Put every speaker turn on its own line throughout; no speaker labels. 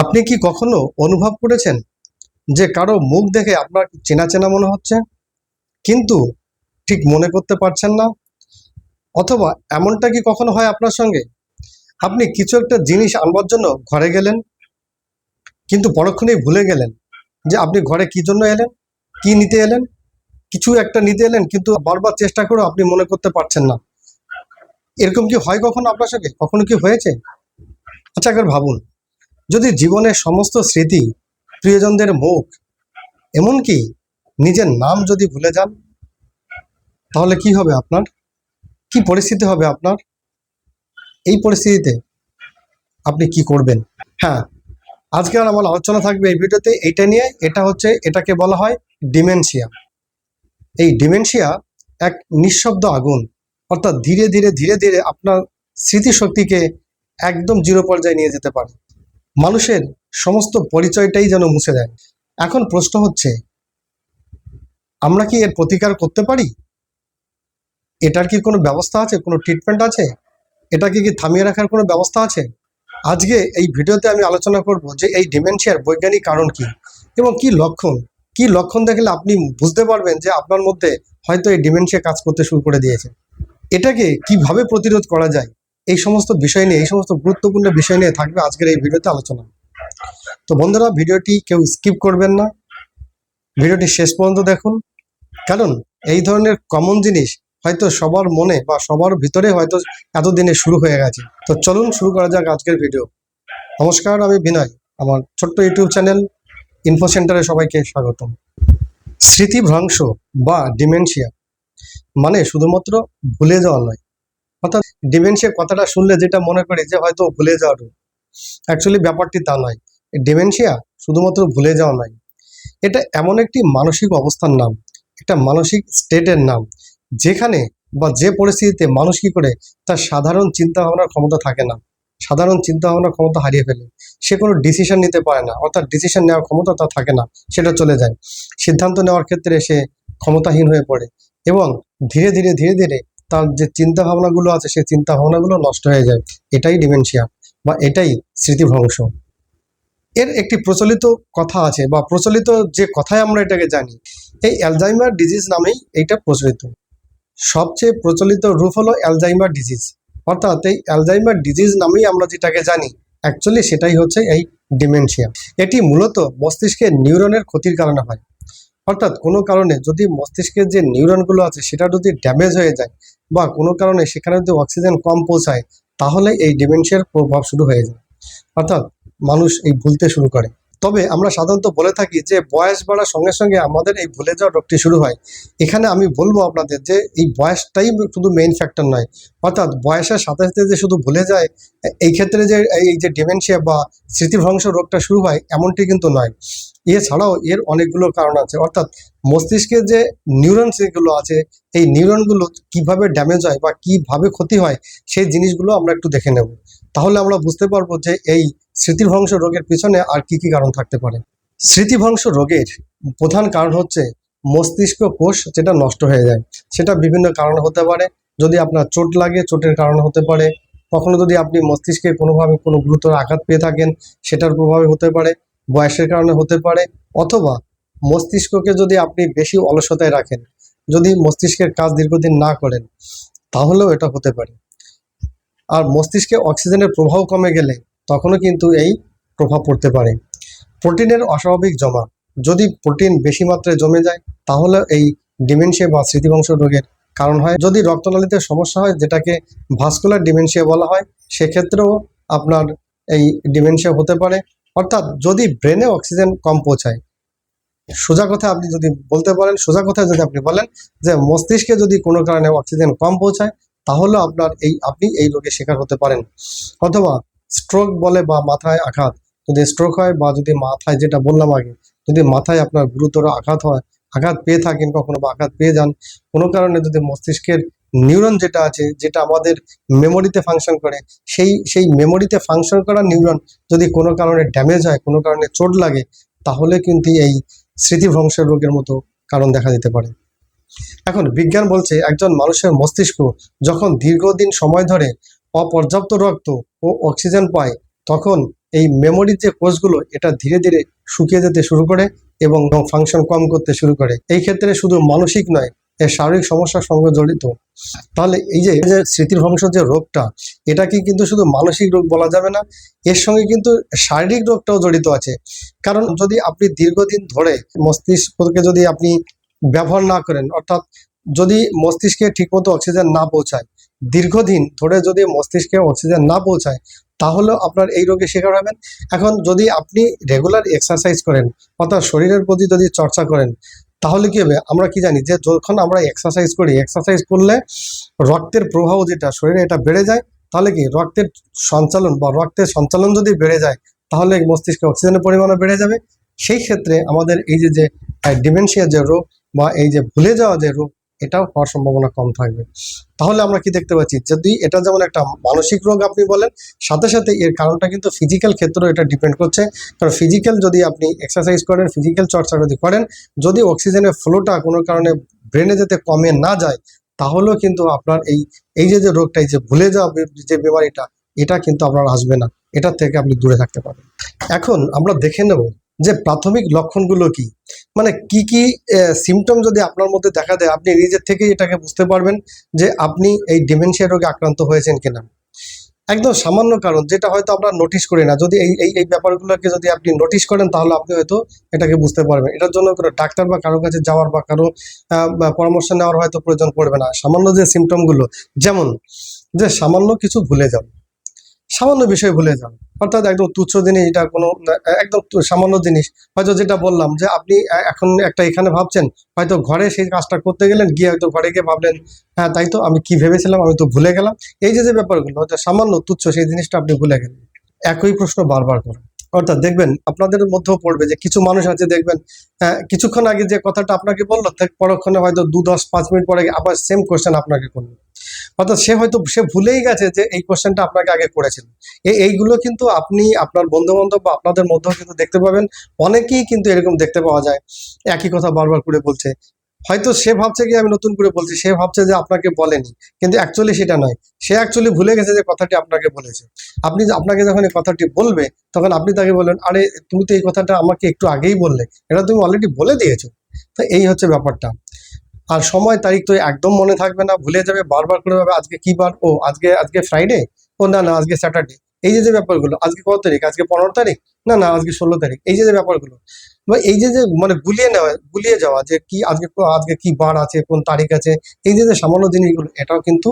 আপনি কি কখনো অনুভব করেছেন যে কারও মুখ দেখে আপনার চেনা চেনা মনে হচ্ছে? কিন্তু ঠিক মনে করতে পারছেন না? অথবা এমনটা কি কখনো হয় আপনার সঙ্গে? আপনি কিছু একটা জিনিস আনবার জন্য ঘরে গেলেন, কিন্তু পরক্ষণেই ভুলে গেলেন যে আপনি ঘরে কি জন্য এলেন, কি নিতে এলেন, কিছু একটা নিতে এলেন, কিন্তু বারবার চেষ্টা করেও আপনি মনে করতে পারছেন না। এরকম কি হয় কখনো আপনার সঙ্গে? কখনো কি হয়েছে? আচ্ছা একবার ভাবুন। যদি জীবনের সমস্ত স্মৃতি প্রিয়জনদের মুখ, এমনকি নিজের নাম যদি ভুলে যান, তাহলে কি হবে আপনার? কি পরিস্থিতি হবে আপনার? এই পরিস্থিতিতে আপনি কি করবেন? হ্যাঁ আজকে আর আমার আলোচনা থাকবে এই ভিডিওতে এটা নিয়ে। এটা হচ্ছে, এটাকে বলা হয় ডিমেনশিয়া। এই ডিমেনশিয়া এক নিঃশব্দ আগুন। অর্থাৎ ধীরে ধীরে ধীরে ধীরে আপনার স্মৃতিশক্তিকে একদম জিরো পর্যায়ে নিয়ে যেতে পারে। মানুষের সমস্ত পরিচয়টাই যেন মুছে দেয়। এখন প্রশ্ন হচ্ছে, আমরা কি এর প্রতিকার করতে পারি? এটার কি কোনো ব্যবস্থা আছে? কোনো ট্রিটমেন্ট আছে? এটাকে কি থামিয়ে রাখার কোনো ব্যবস্থা আছে? আজকে এই ভিডিওতে আমি আলোচনা করব যে এই ডিমেনশিয়ার বৈজ্ঞানিক কারণ কি এবং কি লক্ষণ? কি লক্ষণ দেখলে আপনি বুঝতে পারবেন যে আপনার মধ্যে হয়তো এই ডিমেনশিয়া কাজ করতে শুরু করে দিয়েছে। এটাকে কীভাবে প্রতিরোধ করা যায়? এই সমস্ত বিষয় নিয়ে, এই সমস্ত গুরুত্বপূর্ণ বিষয় নিয়ে থাকবে আজকের এই ভিডিওতে আলোচনা। তো বন্ধুরা, ভিডিওটি কেউ স্কিপ করবেন না। ভিডিওটি শেষ পর্যন্ত দেখুন। কারণ এই ধরনের কমন জিনিস হয়তো সবার মনে বা সবার ভিতরে হয়তো এতদিনে শুরু হয়ে গেছে। তো চলুন শুরু করা যাক আজকের ভিডিও। নমস্কার, আমি বিনয়। আমার ছোট্ট ইউটিউব চ্যানেল ইনফো সেন্টারে সবাইকে স্বাগতম। স্মৃতিভ্রংশ বা ডিমেনশিয়া মানে শুধুমাত্র ভুলে যাওয়া নয় অর্থাৎ ডিমেনশিয়া কথাটা শুনলে যেটা মনে করি যে হয়তো ভুলে যাওয়া অ্যাকচুয়ালি ব্যাপারটি তা নয়। ডিমেনশিয়া শুধুমাত্র ভুলে যাওয়া নয়। এটা এমন একটি মানসিক অবস্থার নাম। একটা মানসিক স্টেটের নাম। যেখানে বা যে পরিস্থিতিতে মানুষ কি করে, তার সাধারণ চিন্তা ভাবনার ক্ষমতা থাকে না। সাধারণ চিন্তা ভাবনার ক্ষমতা হারিয়ে ফেলে। সে কোনো ডিসিশন নিতে পারে না। অর্থাৎ ডিসিশন নেওয়ার ক্ষমতা তার থাকে না। সেটা চলে যায়। সিদ্ধান্ত নেওয়ার ক্ষেত্রে সে ক্ষমতাহীন হয়ে পড়ে। এবং ধীরে ধীরে ধীরে ধীরে তার যে চিন্তা ভাবনাগুলো আছে, সেই চিন্তা ভাবনাগুলো নষ্ট হয়ে যায়। এটাই ডিমেনশিয়া বা এটাই স্মৃতিভ্রংশ। এর একটি প্রচলিত কথা আছে বা প্রচলিত যে কথায় আমরা এটাকে জানি, এই অ্যালজাইমার ডিজিজ নামেই এইটা প্রচলিত। সবচেয়ে প্রচলিত রূপ হলো অ্যালজাইমার ডিজিজ। অর্থাৎ এই অ্যালজাইমার ডিজিজ নামেই আমরা যেটাকে জানি, অ্যাকচুয়ালি সেটাই হচ্ছে এই ডিমেনশিয়া। এটি মূলত মস্তিষ্কের নিউরনের ক্ষতির কারণে হয়। অর্থাৎ কোনো কারণে যদি মস্তিষ্কের যে নিউরনগুলো আছে সেটা যদি ড্যামেজ হয়ে যায় বা কোনো কারণে সেখানে যদি অক্সিজেন কম পৌঁছায়, তাহলে এই ডিমেনশিয়ার প্রভাব শুরু হয়ে যায়। অর্থাৎ মানুষ এই ভুলতে শুরু করে। তবে আমরা সাধারণত বলে থাকি যে বয়স বাড়ার সঙ্গে সঙ্গে আমাদের এই ভুলে যাওয়া রোগটি শুরু হয়। এখানে আমি বলব আপনাদের যে এই বয়সটাই শুধু মেইন ফ্যাক্টর নয়। অর্থাৎ বয়সের সাথে সাথে যে শুধু ভুলে যায়, এই ক্ষেত্রে যে এই যে ডিমেনশিয়া বা স্মৃতিভ্রংশ রোগটা শুরু হয়, এমনটি কিন্তু নয়। এছাড়াও এর অনেকগুলো কারণ আছে। অর্থাৎ মস্তিষ্কের যে নিউরন যেগুলো আছে, এই নিউরনগুলো কীভাবে ড্যামেজ হয় বা কীভাবে ক্ষতি হয়, সেই জিনিসগুলো আমরা একটু দেখে নেব। তাহলে আমরা বুঝতে পারব যে এই স্মৃতিভ্রংশ রোগের পিছনে আর কি কি কারণ থাকতে পারে? স্মৃতিভ্রংশ রোগের প্রধান কারণ হচ্ছে মস্তিষ্ক কোষ যেটা নষ্ট হয়ে যায়। সেটা বিভিন্ন কারণ হতে পারে। যদি আপনার চোট লাগে, চোটের কারণ হতে পারে। কখনো যদি আপনি মস্তিষ্কে কোনোভাবে কোনো গুরুতর আঘাত পেয়ে থাকেন, সেটার প্রভাবে হতে পারে, বয়সের কারণে হতে পারে। অথবা মস্তিষ্ককে যদি আপনি বেশি অলসতায় রাখেন, যদি মস্তিষ্কের কাজ দীর্ঘদিন না করেন, তাহলেও এটা হতে পারে। আর মস্তিষ্কে অক্সিজেনের প্রভাব কমে গেলে তখনও কিন্তু এই প্রভাব পড়তে পারে। প্রোটিনের অস্বাভাবিক জমা। যদি প্রোটিন বেশি মাত্রায় জমে যায়, তাহলে এই ডিমেনশিয়া বা স্মৃতিবংশ রোগের কারণ হয়। যদি রক্তনালীতে সমস্যা হয়, যেটাকে ভাস্কুলার ডিমেনশিয়া বলা হয়, সেক্ষেত্রেও আপনার এই ডিমেনশিয়া হতে পারে। অর্থাৎ যদি ব্রেনে অক্সিজেন কম পৌঁছায়, সোজা কথা আপনি যদি বলতে পারেন, সোজা কথায় যদি আপনি বলেন যে মস্তিষ্কে যদি কোনো কারণে অক্সিজেন কম পৌঁছায়, তাহলে আপনার এই, আপনি এই রোগের শিকার হতে পারেন। অথবা স্ট্রোক বলে বা মাথায় আঘাত। যদি স্ট্রোক হয় বা যদি মাথায় যেটা বললাম আগে, যদি মাথায় আপনার গুরুতর আঘাত হয়, আঘাত পেয়ে থাকেন কখনো বা আঘাত পেয়ে যান, কোনো কারণে যদি মস্তিষ্কের নিউরন যেটা আছে, যেটা আমাদের মেমোরিতে ফাংশন করে, সেই সেই মেমোরিতে ফাংশন করা নিউরন যদি কোনো কারণে ড্যামেজ হয়, কোনো কারণে চোট লাগে, তাহলে কিন্তু এই স্মৃতিভ্রংশের রোগের মতো কারণ দেখা দিতে পারে। এখন বিজ্ঞান বলছে, একজন মানুষের মস্তিষ্ক যখন দীর্ঘদিন সময় ধরে অপর্যাপ্ত রক্ত ও অক্সিজেন পায়, তখন এই মেমোরির যে কোষগুলো, এটা ধীরে ধীরে শুকিয়ে যেতে শুরু করে এবং ফাংশন কম করতে শুরু করে। এই ক্ষেত্রে শুধু মানসিক নয় এর শারীরিক সমস্যার সঙ্গে জড়িত। তাহলে এই যে যে স্মৃতিভ্রংশ যে রোগটা এটা কি কিন্তু শুধু মানসিক রোগ বলা যাবে না, এর সঙ্গে কিন্তু শারীরিক রোগটাও জড়িত আছে। কারণ যদি আপনি দীর্ঘদিন ধরে মস্তিষ্ককে যদি আপনি ব্যবহার না করেন, অর্থাৎ যদি মস্তিষ্কে ঠিকমতো অক্সিজেন না পৌঁছায় দীর্ঘদিন ধরে যদি মস্তিষ্কে অক্সিজেন না পৌঁছায় তাহলে আপনার এই রোগে শিকার হবেন। এখন যদি আপনি রেগুলার এক্সারসাইজ করেন, অর্থাৎ শরীরের প্রতি যদি চর্চা করেন, তাহলে কি হবে? আমরা কি জানি যে যখন আমরা এক্সারসাইজ করি এক্সারসাইজ করলে রক্তের প্রবাহ যেটা, শরীরে এটা বেড়ে যায়। তাহলে কি? রক্তের সঞ্চালন বা রক্তের সঞ্চালন যদি বেড়ে যায়, তাহলে মস্তিষ্কে অক্সিজেনের পরিমাণও বেড়ে যাবে। সেই ক্ষেত্রে আমাদের এই যে যে ডিমেনশিয়া যে রোগ বা এই যে ভুলে যাওয়া যে রোগ এটাও হওয়ার সম্ভাবনা কম থাকবে। তাহলে আমরা কি দেখতে পাচ্ছি? যদি এটা যেমন একটা মানসিক রোগ আপনি বলেন, সাথে সাথে এর কারণটা কিন্তু ফিজিক্যাল ক্ষেত্রেও এটা ডিপেন্ড করছে। কারণ ফিজিক্যাল যদি আপনি এক্সারসাইজ করেন ফিজিক্যাল চর্চা যদি করেন, যদি অক্সিজেনের ফ্লোটা কোনো কারণে ব্রেনে যেতে কমে না যায়, তাহলেও কিন্তু আপনার এই এই যে যে রোগটা, এই যে ভুলে যাওয়া যে বিমারিটা, এটা কিন্তু আপনার আসবে না। এটার থেকে আপনি দূরে থাকতে পারবেন। এখন আমরা দেখে নেব যে প্রাথমিক লক্ষণগুলো কি? মানে কি কি সিমটম যদি আপনার মধ্যে দেখা দেয়, আপনি নিজের থেকেই এটাকে বুঝতে পারবেন যে আপনি এই ডিমেনশিয়া রোগে আক্রান্ত হয়েছেন কিনা। একদম সামান্য কারণ, যেটা হয়তো আমরা নোটিশ করি না। যদি এই এই এই ব্যাপারগুলোকে যদি আপনি নোটিশ করেন, তাহলে আপনি হয়তো এটাকে বুঝতে পারবেন। এটার জন্য কোনো ডাক্তার বা কারোর কাছে যাওয়ার বা কারও পরামর্শ নেওয়ার হয়তো প্রয়োজন পড়বে না। সামান্য যে সিমটমগুলো যেমন যে সামান্য কিছু ভুলে যাও। সামান্য বিষয় ভুলে যান। অর্থাৎ একদম তুচ্ছ জিনিস, এটা কোনো, একদম সামান্য জিনিস। হয়তো যেটা বললাম যে আপনি এখন একটা এখানে ভাবছেন, হয়তো ঘরে সেই কাজটা করতে গেলেন, গিয়ে হয়তো ঘরে গিয়ে ভাবলেন হ্যাঁ তাই তো আমি কি ভেবেছিলাম, আমি তো ভুলে গেলাম। এই যে যে ব্যাপারগুলো হয়তো সামান্য তুচ্ছ সেই জিনিসটা আপনি ভুলে গেলেন। একই প্রশ্ন বারবার করেন অর্থাৎ দেখবেন, আপনাদের মধ্যেও পড়বে যে কিছু মানুষ আছে, দেখবেন কিছুক্ষণ আগে যে কথাটা আপনাকে বলল পরক্ষণে হয়তো দু দশ, পাঁচ মিনিট পরে আবার সেম কোয়েশ্চেন আপনাকে করল। অর্থাৎ সে হয়তো, সে ভুলেই গেছে যে এই কোশ্চেনটা আপনাকে আগে করেছিল। এইগুলো কিন্তু আপনি আপনার বন্ধু বান্ধব বা আপনাদের মধ্যেও কিন্তু দেখতে পাবেন। অনেকেই কিন্তু এরকম দেখতে পাওয়া যায়। একই কথা বারবার করে বলছে। হয়তো সে ভাবছে কি আমি নতুন করে বলছি, সে ভাবছে যে আপনাকে বলেনি। কিন্তু অ্যাকচুয়ালি সেটা নয়। সে অ্যাকচুয়ালি ভুলে গেছে যে কথাটি আপনাকে বলেছে। আপনি আপনাকে যখন এই কথাটি বলবে, তখন আপনি তাকে বলবেন, আরে, তুমি তো এই কথাটা আমাকে একটু আগেই বললে। এটা তুমি অলরেডি বলে দিয়েছ। তো এই হচ্ছে ব্যাপারটা। আর সময় তারিখ তো একদম মনে থাকবে না, ভুলে যাবে, বারবার করে ভাবে আজকে কি বার, ও আজকে আজকে ফ্রাইডে ও না না, আজকে স্যাটারডে এই যে যে ব্যাপারগুলো, আজকে কত তারিখ? আজকে পনেরো তারিখ? না না, আজকে ষোলো তারিখ। এই যে যে ব্যাপারগুলো বা এই যে যে মানে গুলিয়ে নেওয়া, গুলিয়ে যাওয়া যে কি আজকে আজকে কি বার আছে, কোন তারিখ আছে, এই যে যে সামান্য জিনিসগুলো, এটাও কিন্তু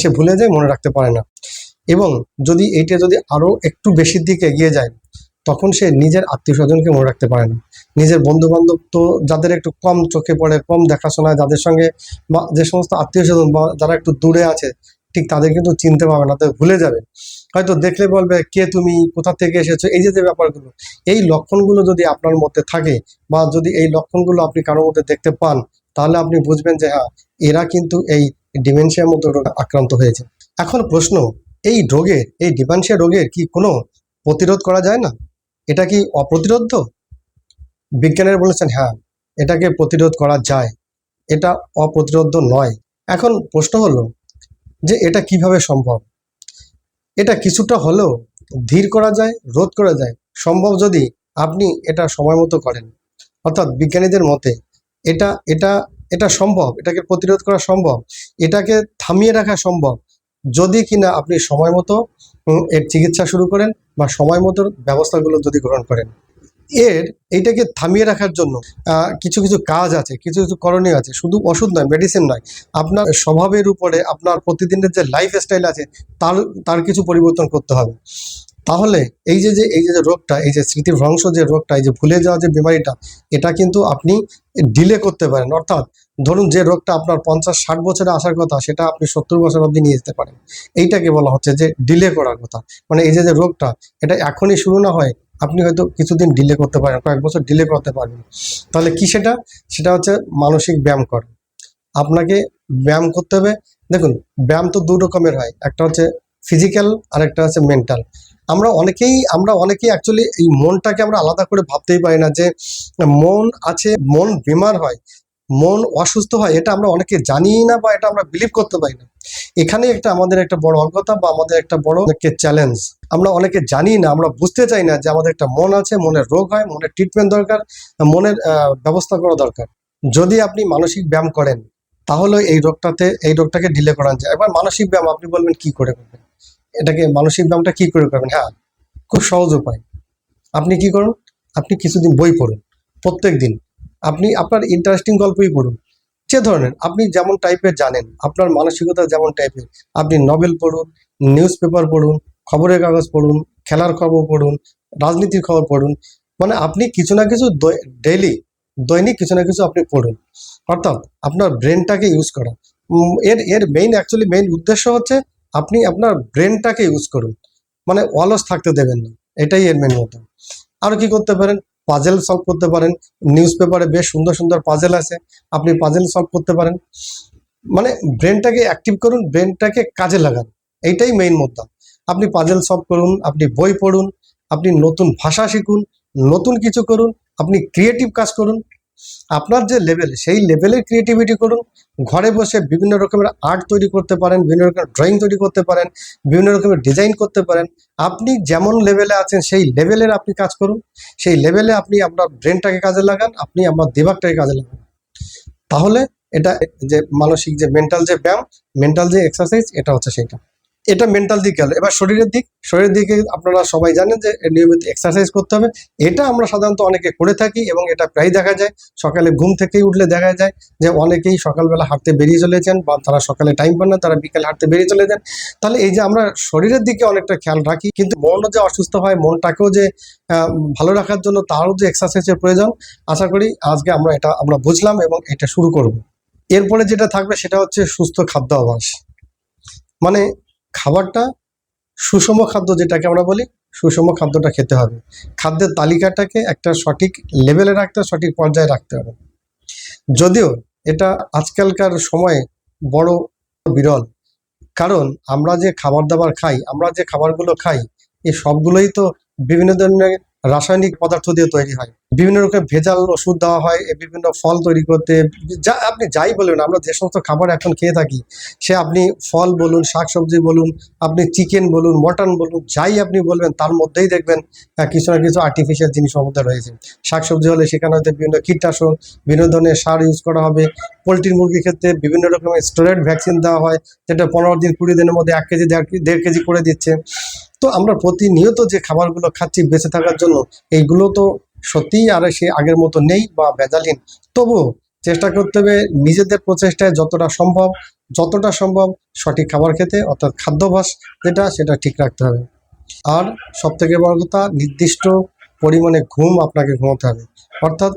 সে ভুলে যায়, মনে রাখতে পারে না। এবং যদি এইটা যদি আরও একটু বেশির দিকে এগিয়ে যায় তখন সে নিজের আত্মীয় স্বজনকে মনে রাখতে পারে না। নিজের বন্ধু বান্ধব তো যাদের একটু কম চোখে পড়ে, কম দেখাশোনায়, যাদের সঙ্গে বা যে সমস্ত আত্মীয় স্বজন বা যারা একটু দূরে আছে, ঠিক তাদের কিন্তু চিনতে পারবে না, তাদের ভুলে যাবে। হয়তো দেখলে বলবে, কে তুমি? কোথা থেকে এসেছ? এই যে যে ব্যাপারগুলো, এই লক্ষণগুলো যদি আপনার মধ্যে থাকে বা যদি এই লক্ষণগুলো আপনি কারোর মধ্যে দেখতে পান, তাহলে আপনি বুঝবেন যে হ্যাঁ এরা কিন্তু এই ডিমেনশিয়ার মতো রোগে আক্রান্ত হয়েছে। এখন প্রশ্ন, এই রোগের এই ডিমেনশিয়া রোগের কি কোনো প্রতিরোধ করা যায় না? এটা কি অপ্রতিরোধ্য বিজ্ঞানীরা বলেছেন হ্যাঁ এটাকে প্রতিরোধ করা যায়। এটা অপ্রতিরোধ্য নয়। এখন প্রশ্ন হলো যে এটা কীভাবে সম্ভব? এটা কিছুটা হলেও ধীর করা যায়, রোধ করা যায়। সম্ভব যদি আপনি এটা সময় মতো করেন। অর্থাৎ বিজ্ঞানীদের মতে এটা এটা এটা সম্ভব, এটাকে প্রতিরোধ করা সম্ভব, এটাকে থামিয়ে রাখা সম্ভব। যদি কিনা আপনি সময় মতো এর চিকিৎসা শুরু করেন বা সময় মতো ব্যবস্থাগুলো যদি গ্রহণ করেন। এর এইটাকে থামিয়ে রাখার জন্য কিছু কিছু কাজ আছে, কিছু কিছু করণীয় আছে। শুধু ওষুধ নয় মেডিসিন নয়। আপনার স্বভাবের উপরে, আপনার প্রতিদিনের যে লাইফ স্টাইল আছে, তার তার কিছু পরিবর্তন করতে হবে। তাহলে এই যে যে, এই যে রোগটা, এই যে স্মৃতিভ্রংশ যে রোগটা, এই যে ভুলে যাওয়া যে বিমারিটা, এটা কিন্তু আপনি ডিলে করতে পারেন। অর্থাৎ ধরুন যে রোগটা আপনার পঞ্চাশ, ষাট বছরে আসার কথা, সেটা আপনি সত্তর বছর অবধি নিয়ে যেতে পারেন। এইটাকে বলা হচ্ছে যে ডিলে করার কথা। মানে এই যে যে রোগটা, এটা এখনই শুরু না হয়, আপনি হয়তো কিছুদিন ডিলে করতে পারেন, কয়েক বছর ডিলে করতে পারবেন। তাহলে কি সেটা? সেটা হচ্ছে মানসিক ব্যায়াম করা। আপনাকে ব্যায়াম করতে হবে। দেখুন, ব্যায়াম তো দু রকমের হয়। একটা হচ্ছে ফিজিক্যাল আর একটা হচ্ছে মেন্টাল আমরা অনেকেই আমরা অনেকেই অ্যাকচুয়ালি এই মনটাকে আমরা আলাদা করে ভাবতেই পারি না যে মন আছে, মন বিমার হয়। মন অসুস্থ হয়, এটা আমরা অনেকে জানিই না বা এটা আমরা বিলিভ করতে পারি না। এখানে একটা আমাদের একটা বড় অজ্ঞতা বা আমাদের একটা বড় চ্যালেঞ্জ আমরা অনেকে জানি না, আমরা বুঝতে চাই না যে আমাদের একটা মন আছে, মনের রোগ হয়, মনের ট্রিটমেন্ট দরকার, মনের ব্যবস্থা করা দরকার। যদি আপনি মানসিক ব্যায়াম করেন, তাহলে এই রোগটাতে, এই রোগটাকে ডিলে করানো যায়। এবার মানসিক ব্যায়াম, আপনি বলবেন, কি করে করবেন? এটাকে মানসিক ব্যায়ামটা কি করে করবেন? হ্যাঁ খুব সহজ উপায়। আপনি কি করুন, আপনি কিছুদিন বই পড়ুন প্রত্যেক দিন আপনি আপনার ইন্টারেস্টিং গল্পই পড়ুন। যে ধরনের, আপনি যেমন টাইপের জানেন, আপনার মানসিকতা যেমন টাইপের আপনি নভেল পড়ুন নিউজ পেপার পড়ুন, খবরের কাগজ পড়ুন, খেলার খবর পড়ুন, রাজনীতির খবর পড়ুন মানে আপনি কিছু না কিছু ডেইলি দৈনিক কিছু না কিছু আপনি পড়ুন। অর্থাৎ আপনার ব্রেনটাকে ইউজ করা এর এর মেইন অ্যাকচুয়ালি মেইন উদ্দেশ্য হচ্ছে আপনি আপনার ব্রেনটাকে ইউজ করুন। মানে অলস থাকতে দেবেন না। এটাই এর মেন মতো। আরও কি করতে পারেন? পাজেল সলভ করতে পারেন। নিউজ পেপারে বেশ সুন্দর সুন্দর পাজেল আছে। আপনি পাজেল সলভ করতে পারেন। মানে ব্রেনটাকে অ্যাক্টিভ করুন ব্রেনটাকে কাজে লাগান। এইটাই মেইন মুদ্রা। আপনি পাজেল সলভ করুন, আপনি বই পড়ুন, আপনি নতুন ভাষা শিখুন, নতুন কিছু করুন, আপনি ক্রিয়েটিভ কাজ করুন আপনার যে লেভেল সেই লেভেলের ক্রিয়েটিভিটি করুন। ঘরে বসে বিভিন্ন রকমের আর্ট তৈরি করতে পারেন, বিভিন্ন রকমের ড্রয়িং তৈরি করতে পারেন, বিভিন্ন রকমের ডিজাইন করতে পারেন। আপনি যেমন লেভেলে আছেন, সেই লেভেলের আপনি কাজ করুন। সেই লেভেলে আপনি আপনার ব্রেনটাকে কাজে লাগান, আপনি আপনার দিমাগটাকে কাজে লাগান। তাহলে এটা যে মানসিক যে মেন্টাল যে ব্যায়াম মেন্টাল যে এক্সারসাইজ এটা হচ্ছে সেটা এটা মেন্টাল দিক গেল। এবার শরীরের দিক, শরীরের দিকে আপনারা সবাই জানেন যে নিয়মিত এক্সারসাইজ করতে হবে। এটা আমরা সাধারণত অনেকে করে থাকি এবং এটা প্রায় দেখা যায়। সকালে ঘুম থেকেই উঠলে দেখা যায় যে অনেকেই সকালবেলা হাঁটতে বেরিয়ে চলেছেন বা তারা সকালে টাইম পান না, তারা বিকেলে হাঁটতে বেরিয়ে চলে যান। তাহলে এই যে আমরা শরীরের দিকে অনেকটা খেয়াল রাখি, কিন্তু মনও যে অসুস্থ হয়, মনটাকেও যে ভালো রাখার জন্য তারও যে এক্সারসাইজের প্রয়োজন, আশা করি আজকে আমরা এটা, আমরা বুঝলাম এবং এটা শুরু করব। এরপরে যেটা থাকবে সেটা হচ্ছে সুস্থ খাদ্য অভ্যাস মানে খাবারটা সুষম খাদ্য যেটাকে আমরা বলি, সুষম খাদ্যটা খেতে হবে। খাদ্যের তালিকাটাকে একটা সঠিক লেভেলে রাখতে, সঠিক পর্যায়ে রাখতে হবে। যদিও এটা আজকালকার সময়ে বড় বিরল, কারণ আমরা যে খাবার দাবার খাই, আমরা যে খাবারগুলো খাই, এই সবগুলোই তো বিভিন্ন ধরনের রাসায়নিক পদার্থ দিয়ে তৈরি হয়। বিভিন্ন রকম ভেজাল ওষুধ দেওয়া হয় বিভিন্ন ফল তৈরি করতে। যা আপনি যাই বলুন আমরা যে সমস্ত খাবার এখন খেয়ে থাকি, সে আপনি ফল বলুন, শাকসবজি বলুন, আপনি চিকেন বলুন, মটন বলুন, যাই আপনি বলবেন, তার মধ্যেই দেখবেন কিছু না কিছু আর্টিফিশিয়াল জিনিস মধ্যে রয়েছে। শাকসবজি হলে সেখানে হয়তো বিভিন্ন কীটনাশক, বিভিন্ন ধরনের সার ইউজ করা হবে। পোলট্রি মুরগির ক্ষেত্রে বিভিন্ন রকমের স্টেরয়েড ভ্যাকসিন দেওয়া হয়, যেটা পনেরো দিন, কুড়ি দিনের মধ্যে এক কেজি দেড় কেজি করে দিচ্ছে। তো আমরা প্রতিনিয়ত যে খাবারগুলো খাচ্ছি, বেঁচে থাকার জন্য, এইগুলো তো সত্যিই আর সে আগের মতো নেই বা ভেজালহীন তবুও চেষ্টা করতে হবে নিজেদের প্রচেষ্টায় যতটা সম্ভব যতটা সম্ভব সঠিক খাবার খেতে, অর্থাৎ খাদ্যাভ্যাস যেটা, সেটা ঠিক রাখতে হবে। আর সব থেকে বড় কথা, নির্দিষ্ট পরিমাণে ঘুম আপনাকে ঘুমোতে হবে। অর্থাৎ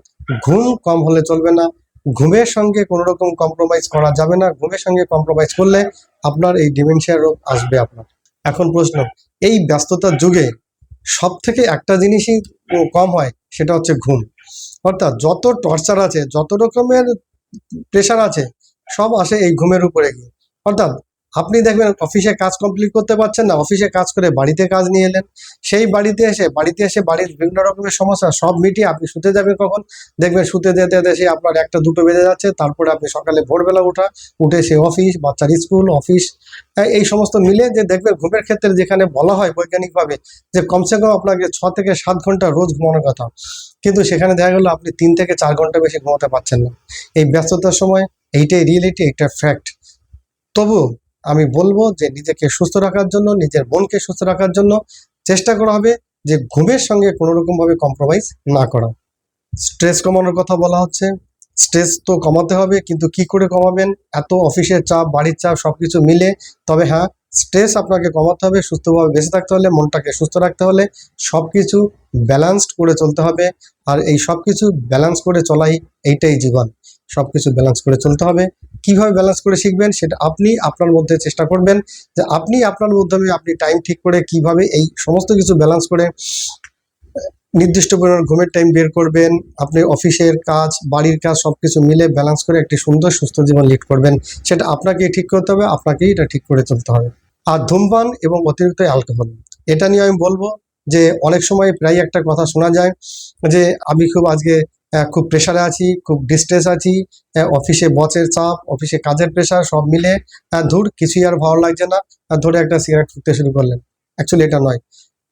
ঘুম কম হলে চলবে না। ঘুমের সঙ্গে কোনো রকম কম্প্রোমাইজ করা যাবে না। ঘুমের সঙ্গে কম্প্রোমাইজ করলে আপনার এই ডিমেনশিয়া রোগ আসবে আপনার। এখন প্রশ্ন, এই ব্যস্ততার যুগে সব থেকে একটা জিনিসই কম হয় সেটা হচ্ছে ঘুম। অর্থাৎ যত টর্চার আছে, যত রকমের প্রেশার আছে, সব আসে এই ঘুমের উপরে গিয়ে। অর্থাৎ আপনি দেখবেন অফিসে কাজ কমপ্লিট করতে পারছেন না অফিসে কাজ করে বাড়িতে কাজ নিয়ে এলেন। সেই বাড়িতে এসে বাড়িতে এসে বাড়ির বিভিন্ন রকমের সমস্যা সব মিটিয়ে আপনি শুতে যাবেন কখন? দেখবেন শুতে যেতে সে আপনার একটা দুটো বেজে যাচ্ছে, তারপরে আপনি সকালে ভোরবেলা ওঠা, উঠে সে অফিস বাচ্চার স্কুল অফিস এই সমস্ত মিলে যে দেখবেন ঘুমের ক্ষেত্রে যেখানে বলা হয় বৈজ্ঞানিকভাবে যে কমসে কম আপনাকে ছ থেকে সাত ঘণ্টা রোজ ঘুমানোর কথা। কিন্তু সেখানে দেখা গেলো আপনি তিন থেকে চার ঘণ্টা বেশি ঘুমাতে পারছেন না। এই ব্যস্ততার সময়, এইটাই রিয়েলিটি একটা ফ্যাক্ট তবু আমি বলব যে নিজেকে সুস্থ রাখার জন্য, নিজের মনকে সুস্থ রাখার জন্য চেষ্টা করা হবে যে ঘুমের সঙ্গে কোনো রকমভাবে কম্প্রোমাইজ না করা। স্ট্রেস কমানোর কথা বলা হচ্ছে। স্ট্রেস তো কমাতে হবে, কিন্তু কি করে কমাবেন? এত অফিসের চাপ, বাড়ির চাপ, সবকিছু মিলে। তবে হ্যাঁ স্ট্রেস আপনাকে কমাতে হবে, সুস্থভাবে বেঁচে থাকতে হলে, মনটাকে সুস্থ রাখতে হলে সব কিছু ব্যালেন্সড করে চলতে হবে। আর এই সব কিছু ব্যালেন্স করে চলাই এইটাই জীবন। সব কিছু ব্যালেন্স করে চলতে হবে। কীভাবে ব্যালেন্স করে শিখবেন সেটা আপনি আপনার মধ্যে চেষ্টা করবেন যে আপনি আপনার মাধ্যমে আপনি টাইম ঠিক করে কীভাবে এই সমস্ত কিছু ব্যালেন্স করে, নির্দিষ্ট পরিমাণ ঘুমের টাইম বের করবেন, আপনি অফিসের কাজ, বাড়ির কাজ সব কিছু মিলে ব্যালেন্স করে একটি সুন্দর সুস্থ জীবন লিড করবেন। সেটা আপনাকেই ঠিক করতে হবে, আপনাকেই এটা ঠিক করে চলতে হবে। আর ধূমপান এবং অতিরিক্ত অ্যালকোহল এটা নিয়ে আমি বলব যে অনেক সময় প্রায় একটা কথা শোনা যায় যে, আমি খুব আজকে খুব প্রেশারে আছি, খুব ডিস্ট্রেস আছি অফিসে বসের চাপ অফিসে কাজের প্রেশার সব মিলে ধুর, কিছুই আর ভালো লাগছে না ধরে একটা সিগারেট ফুটতে শুরু করলেন। অ্যাকচুয়ালি এটা নয়।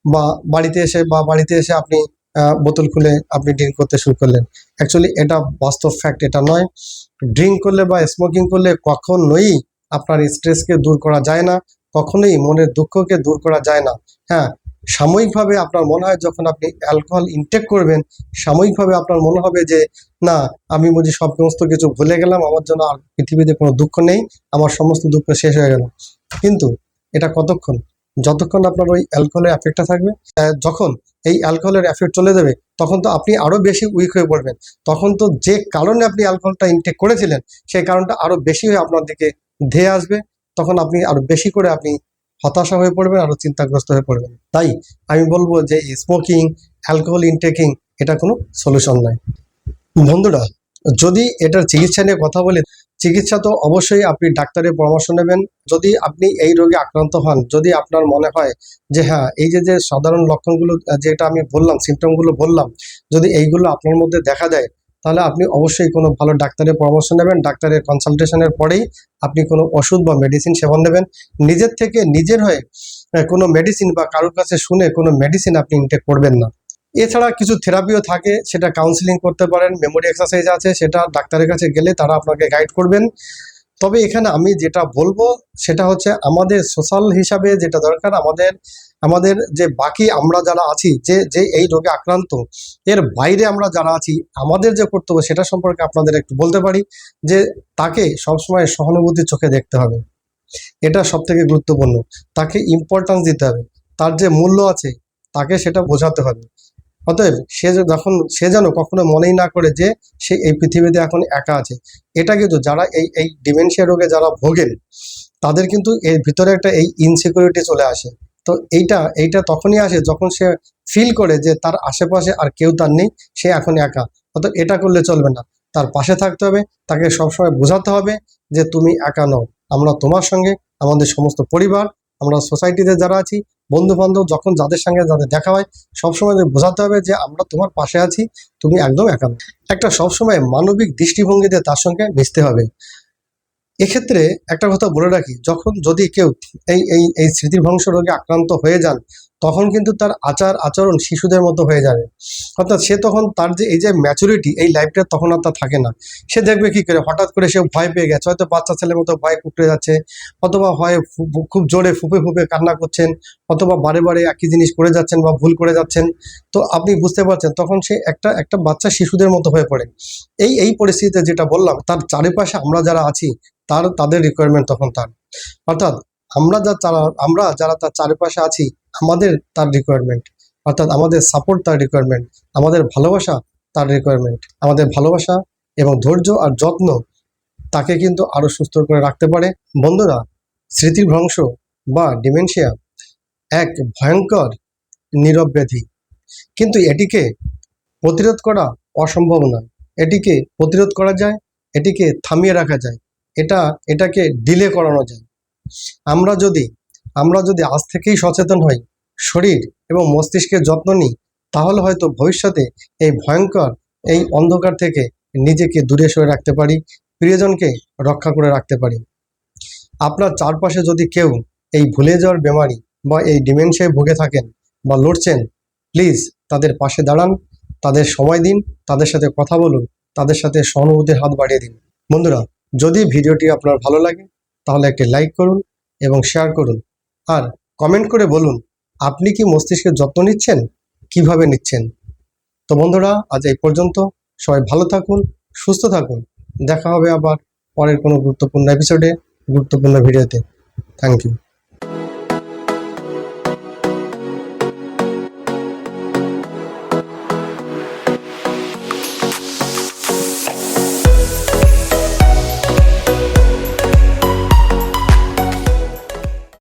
বা বাড়িতে এসে, বা বাড়িতে এসে আপনি বোতল খুলে আপনি ড্রিঙ্ক করতে শুরু করলেন। অ্যাকচুয়ালি এটা বাস্তব ফ্যাক্ট এটা নয়। ড্রিঙ্ক করলে বা স্মোকিং করলে কখনোই আপনার স্ট্রেসকে দূর করা যায় না, কখনোই মনের দুঃখকে দূর করা যায় না। হ্যাঁ সাময়িকভাবে আপনার মনে হয় যখন আপনি অ্যালকোহল ইনটেক করবেন, সাময়িকভাবে আপনার মনে হবে যে, না, আমি বুঝি সব সমস্ত কিছু ভুলে গেলাম, আমার জন্য আর পৃথিবীতে কোনো দুঃখ নেই, আমার সমস্ত দুঃখ শেষ হয়ে গেল। কিন্তু এটা কতক্ষণ? যতক্ষণ আপনার ওই অ্যালকোহলের এফেক্টটা থাকবে যখন এই অ্যালকোহলের এফেক্ট চলে যাবে, তখন তো আপনি আরও বেশি উইক হয়ে পড়বেন। তখন তো যে কারণে আপনি অ্যালকোহলটা ইনটেক করেছিলেন, সেই কারণটা আরও বেশি হয়ে আপনার দিকে ধেয়ে আসবে। তখন আপনি আরও বেশি করে আপনি হতাশা হয়ে পড়বেন আরও চিন্তাগ্রস্ত হয়ে পড়বেন। তাই আমি বলব যে স্মোকিং অ্যালকোহল ইনটেকিং এটা কোনো সলিউশন নয়। বন্ধুরা, যদি এটার চিকিৎসা নিয়ে কথা বলি, চিকিৎসা তো অবশ্যই আপনি ডাক্তারের পরামর্শ নেবেন। যদি আপনি এই রোগে আক্রান্ত হন, যদি আপনার মনে হয় যে হ্যাঁ এই যে যে সাধারণ লক্ষণগুলো যেটা আমি বললাম সিমটমগুলো বললাম, যদি এইগুলো আপনার মধ্যে দেখা দেয় তাহলে আপনি অবশ্যই কোনো ভালো ডাক্তারের পরামর্শ নেবেন। ডাক্তারের কনসালটেশনের পরেই আপনি কোনো ওষুধ বা মেডিসিন সেবন নেবেন। নিজের থেকে নিজের হয়ে কোনো মেডিসিন বা কারোর কাছে শুনে কোনো মেডিসিন আপনি ইনটেক করবেন না। এছাড়া কিছু থেরাপিও থাকে, সেটা কাউন্সিলিং করতে পারেন মেমোরি এক্সারসাইজ আছে, সেটা ডাক্তারের কাছে গেলে তারা আপনাকে গাইড করবেন। তবে এখানে আমি যেটা বলব, সেটা হচ্ছে আমাদের সোশ্যাল হিসাবে যেটা দরকার, আমাদের আমাদের যে বাকি আমরা যারা আছি, যে যে এই রোগে আক্রান্ত, এর বাইরে আমরা যারা আছি, আমাদের যে কর্তব্য সেটা সম্পর্কে আপনাদের একটু বলতে পারি, যে তাকে সবসময় সহানুভূতির চোখে দেখতে হবে। এটা সব থেকে গুরুত্বপূর্ণ। তাকে ইম্পর্টেন্স দিতে হবে। তার যে মূল্য আছে, তাকে সেটা বোঝাতে হবে। অতএব সে যখন, সে যেন কখনো মনেই না করে যে সে এই পৃথিবীতে এখন একা আছে, এটা কিন্তু যারা এই এই ডিমেনশিয়া রোগে যারা ভোগেন, তাদের কিন্তু এর ভিতরে একটা এই ইনসিকিউরিটি চলে আসে। তো এইটা এইটা তখনই আসে যখন সে ফিল করে যে তার আশেপাশে আর কেউ তার নেই, সে এখন একা। অর্থাৎ এটা করলে চলবে না। তার পাশে থাকতে হবে, তাকে সবসময় বোঝাতে হবে যে তুমি একা নও। আমরা তোমার সঙ্গে, আমাদের সমস্ত পরিবার, আমরা সোসাইটিতে যারা আছি বন্ধু বান্ধব যখন যাদের সঙ্গে যাদের দেখা হয়, সবসময় বোঝাতে হবে যে আমরা তোমার পাশে আছি, তুমি একদম একা একটা সবসময় মানবিক দৃষ্টিভঙ্গিতে তার সঙ্গে মিশতে হবে। এক্ষেত্রে একটা কথা বলে রাখি, যখন যদি কেউ এই এই এই স্মৃতিভ্রংশ রোগে আক্রান্ত হয়ে যান তখন কিন্তু তার আচার আচরণ শিশুদের মতো হয়ে যাবে। অর্থাৎ সে তখন তার যে এই যে ম্যাচুরিটি এই লাইফটা তখন আর তার থাকে না। সে দেখবে কি করে? হঠাৎ করে সে ভয় পেয়ে গেছে। হয়তো বাচ্চা ছেলের মতো ভয় কুকড়ে যাচ্ছে, অথবা হয় খুব জোরে ফুপে ফুপে কান্না করছেন, অথবা বারে বারে একই জিনিস করে যাচ্ছেন বা ভুল করে যাচ্ছেন। তো আপনি বুঝতে পারছেন, তখন সে একটা একটা বাচ্চা শিশুদের মতো হয়ে পড়ে। এই এই পরিস্থিতিতে যেটা বললাম, তার চারিপাশে আমরা যারা আছি, তার, তাদের রিকোয়ারমেন্ট তখন তার। অর্থাৎ আমরা যা আমরা যারা তার চারিপাশে আছি আমাদের তার রিকোয়ারমেন্ট অর্থাৎ আমাদের সাপোর্ট তার রিকোয়ারমেন্ট আমাদের ভালোবাসা তার রিকোয়ারমেন্ট আমাদের ভালোবাসা এবং ধৈর্য আর যত্ন তাকে কিন্তু আরও সুস্থ করে রাখতে পারে। বন্ধুরা স্মৃতিভ্রংশ বা ডিমেনশিয়া এক ভয়ঙ্কর নীরব ব্যাধি। কিন্তু এটিকে প্রতিরোধ করা অসম্ভব নয়। এটিকে প্রতিরোধ করা যায়, এটিকে থামিয়ে রাখা যায়। এটা, এটাকে ডিলে করানো যায়। আমরা যদি আমরা যদি আজ থেকেই সচেতন হই, শরীর এবং মস্তিষ্কের যত্ন নিই, তাহলে হয়তো ভবিষ্যতে এই ভয়ঙ্কর, এই অন্ধকার থেকে নিজেকে দূরে সরে রাখতে পারি, প্রিয়জনকে রক্ষা করে রাখতে পারি। আপনার চারপাশে যদি কেউ এই ভুলে যাওয়ার বেমারি বা এই ডিমেনশিয়ায় ভুগে থাকেন বা লড়ছেন, প্লিজ তাদের পাশে দাঁড়ান, তাদের সময় দিন, তাদের সাথে কথা বলুন, তাদের সাথে সহানুভূতির হাত বাড়িয়ে দিন। বন্ধুরা, যদি ভিডিওটি আপনার ভালো লাগে, তাহলে একটি লাইক করুন এবং শেয়ার করুন। আর কমেন্ট করে বলুন, আপনি কি মস্তিষ্কের যত্ন নিচ্ছেন? কীভাবে নিচ্ছেন? তো বন্ধুরা, আজ এই পর্যন্ত। সবাই ভালো থাকুন, সুস্থ থাকুন। দেখা হবে আবার পরের কোনো গুরুত্বপূর্ণ এপিসোডে গুরুত্বপূর্ণ ভিডিওতে থ্যাংক ইউ